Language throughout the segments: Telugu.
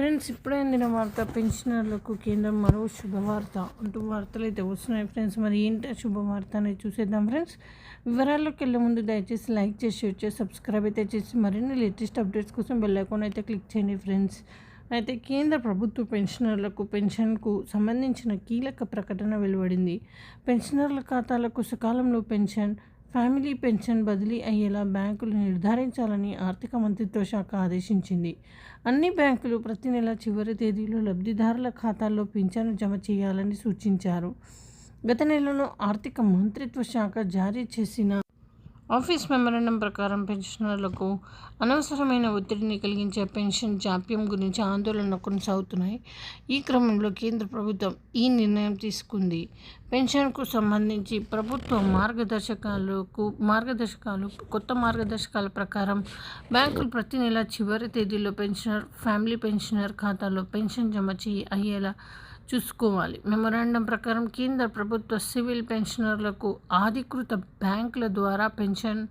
ఫ్రెండ్స్ ఇప్పుడే అందిన వార్త పెన్షనర్లకు కేంద్రం మరో శుభవార్త అంటూ వార్తలు అయితే వస్తున్నాయి ఫ్రెండ్స్. మరి ఏంటి శుభవార్త అనేది చూసేద్దాం ఫ్రెండ్స్. వివరాల్లోకి వెళ్ళే ముందు దయచేసి లైక్ చేసి షేర్ చేసి సబ్స్క్రైబ్ అయితే చేసి మరిన్ని లేటెస్ట్ అప్డేట్స్ కోసం బెల్ ఐకాన్ అయితే క్లిక్ చేయండి ఫ్రెండ్స్. అయితే కేంద్ర ప్రభుత్వ పెన్షనర్లకు పెన్షన్కు సంబంధించిన కీలక ప్రకటన వెలువడింది. పెన్షనర్ల ఖాతాలకు సకాలంలో పెన్షన్ ఫ్యామిలీ పెన్షన్ బదిలీ అయ్యేలా బ్యాంకులు నిర్ధారించాలని ఆర్థిక మంత్రిత్వ శాఖ ఆదేశించింది. అన్ని బ్యాంకులు ప్రతి నెల చివరి తేదీలో లబ్ధిదారుల ఖాతాల్లో పింఛను జమ చేయాలని సూచించారు. గత నెలలో ఆర్థిక మంత్రిత్వ శాఖ జారీ చేసిన ఆఫీస్ మెమరాండం ప్రకారం పెన్షనర్లకు అనవసరమైన ఒత్తిడిని కలిగించే పెన్షన్ జాప్యం గురించి ఆందోళన కొనసాగుతున్నాయి. ఈ క్రమంలో కేంద్ర ప్రభుత్వం ఈ నిర్ణయం తీసుకుంది. పెన్షన్కు సంబంధించి ప్రభుత్వ మార్గదర్శకాలకు మార్గదర్శకాలు కొత్త మార్గదర్శకాల ప్రకారం బ్యాంకులు ప్రతి నెల చివరి తేదీలో పెన్షనర్ ఫ్యామిలీ పెన్షనర్ ఖాతాలో పెన్షన్ జమ చేయి అయ్యేలా చూసుకోవాలి. మెమొరాండం ప్రకారం కేంద్ర ప్రభుత్వ సివిల్ పెన్షనర్లకు అధికృత బ్యాంకుల ద్వారా పెన్షన్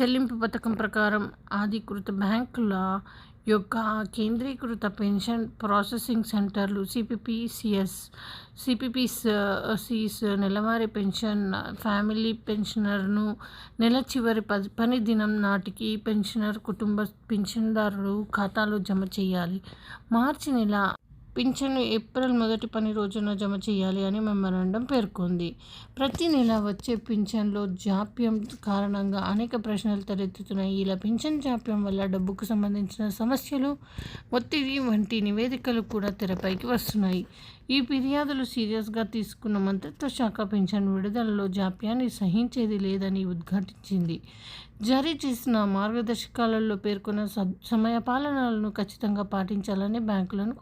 చెల్లింపు పథకం ప్రకారం అధికృత బ్యాంకుల యొక్క కేంద్రీకృత పెన్షన్ ప్రాసెసింగ్ సెంటర్లు సిపిపిసిఎస్ సిపిపిసిస్ నెలవారీ పెన్షన్ ఫ్యామిలీ పెన్షనర్ను నెల చివరి పది పని దినం నాటికి పెన్షనర్ కుటుంబ పెన్షన్దారులు ఖాతాలో జమ చేయాలి. మార్చి నెల పింఛను ఏప్రిల్ మొదటి పని రోజున జమ చేయాలి అని మెమరాండం పేర్కొంది. ప్రతి నెల వచ్చే పింఛన్లో జాప్యం కారణంగా అనేక ప్రశ్నలు తలెత్తుతున్నాయి. ఇలా పింఛన్ జాప్యం వల్ల డబ్బుకు సంబంధించిన సమస్యలు ఒత్తిడి వంటి నివేదికలు కూడా తెరపైకి వస్తున్నాయి. ఈ ఫిర్యాదులు సీరియస్గా తీసుకున్న మంత్రిత్వ శాఖ పింఛన్ విడుదలలో జాప్యాన్ని సహించేది లేదని ఉద్ఘాటించింది. జారీ చేసిన మార్గదర్శకాలలో పేర్కొన్న సమయ పాలనలను ఖచ్చితంగా పాటించాలని బ్యాంకులను